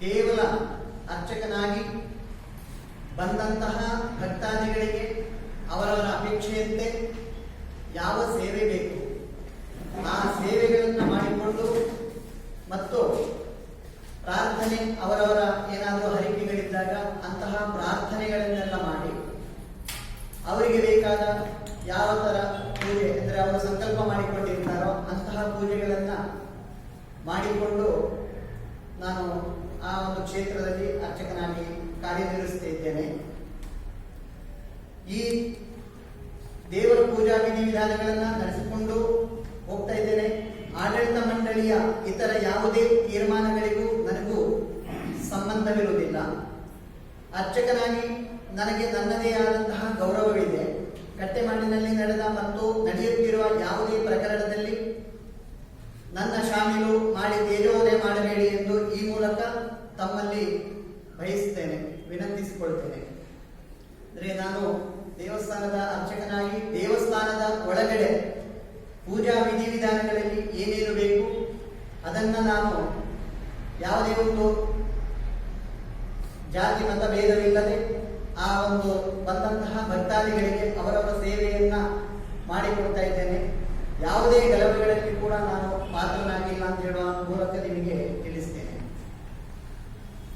ಕೇವಲ ಅರ್ಚಕನಾಗಿ ಬಂದಂತಹ ಭಕ್ತಾದಿಗಳಿಗೆ ಅವರವರ ಅಪೇಕ್ಷೆಯಂತೆ ಯಾವ ಸೇವೆ ಬೇಕು? ಆ ಸೇವೆಗಳನ್ನು ಮಾಡಿಕೊಂಡು ಮತ್ತು ಪ್ರಾರ್ಥನೆ, ಅವರವರ ಏನಾದರೂ ಹರಿಕೆಗಳಿದ್ದಾಗ ಅಂತಹ ಪ್ರಾರ್ಥನೆಗಳನ್ನೆಲ್ಲ ಮಾಡಿ ಅವರಿಗೆ ಬೇಕಾದ ಯಾವ ಥರ ಪೂಜೆ, ಅಂದರೆ ಅವರು ಸಂಕಲ್ಪ ಮಾಡಿಕೊಂಡಿರ್ತಾರೋ ಅಂತಹ ಪೂಜೆಗಳನ್ನು ಮಾಡಿಕೊಂಡು ನಾನು ಆ ಒಂದು ಕ್ಷೇತ್ರದಲ್ಲಿ ಅರ್ಚಕನಾಗಿ ಕಾರ್ಯನಿರ್ವಹಿಸ್ತಾ ಇದ್ದೇನೆ ಈ ದೇವರ ಪೂಜಾ ವಿಧಿವಿಧಾನಗಳನ್ನ ನಡೆಸಿಕೊಂಡು ಹೋಗ್ತಾ ಇದ್ದೇನೆ. ಆಡಳಿತ ಮಂಡಳಿಯ ಇತರ ಯಾವುದೇ ತೀರ್ಮಾನಗಳಿಗೂ ನನಗೂ ಸಂಬಂಧವಿರುವುದಿಲ್ಲ. ಅರ್ಚಕನಾಗಿ ನನಗೆ ನನ್ನದೇ ಆದಂತಹ ಗೌರವವಿದೆ. ಕಟ್ಟೆಮಾಡಿನಲ್ಲಿ ನಡೆದ ಮತ್ತು ನಡೆಯುತ್ತಿರುವ ಯಾವುದೇ ಪ್ರಕರಣದಲ್ಲಿ ನನ್ನ ಶಾಮೀಲು ಮಾಡಿ ತೇಜೋವಧೆ ಮಾಡಬೇಡಿ ಎಂದು ಈ ಮೂಲಕ ತಮ್ಮಲ್ಲಿ ಬಯಸ್ತೇನೆ, ವಿನಂತಿಸಿಕೊಳ್ತೇನೆ. ಅಂದರೆ ನಾನು ದೇವಸ್ಥಾನದ ಅರ್ಚಕನಾಗಿ ದೇವಸ್ಥಾನದ ಒಳಗಡೆ ಪೂಜಾ ವಿಧಿವಿಧಾನಗಳಲ್ಲಿ ಏನೇನು ಬೇಕು ಅದನ್ನ ನಾನು ಯಾವುದೇ ಒಂದು ಜಾತಿ ಮತ ಭೇದವಿಲ್ಲದೆ ಆ ಒಂದು ಬಂದಂತಹ ಭಕ್ತಾದಿಗಳಿಗೆ ಅವರವರ ಸೇವೆಯನ್ನ ಮಾಡಿಕೊಡ್ತಾ ಇದ್ದೇನೆ. ಯಾವುದೇ ಗಲಭೆಗಳಲ್ಲಿ ಕೂಡ ನಾನು ಪಾತ್ರನಾಗಿಲ್ಲ ಅಂತ ಹೇಳುವ ಮೂಲಕ ನಿಮಗೆ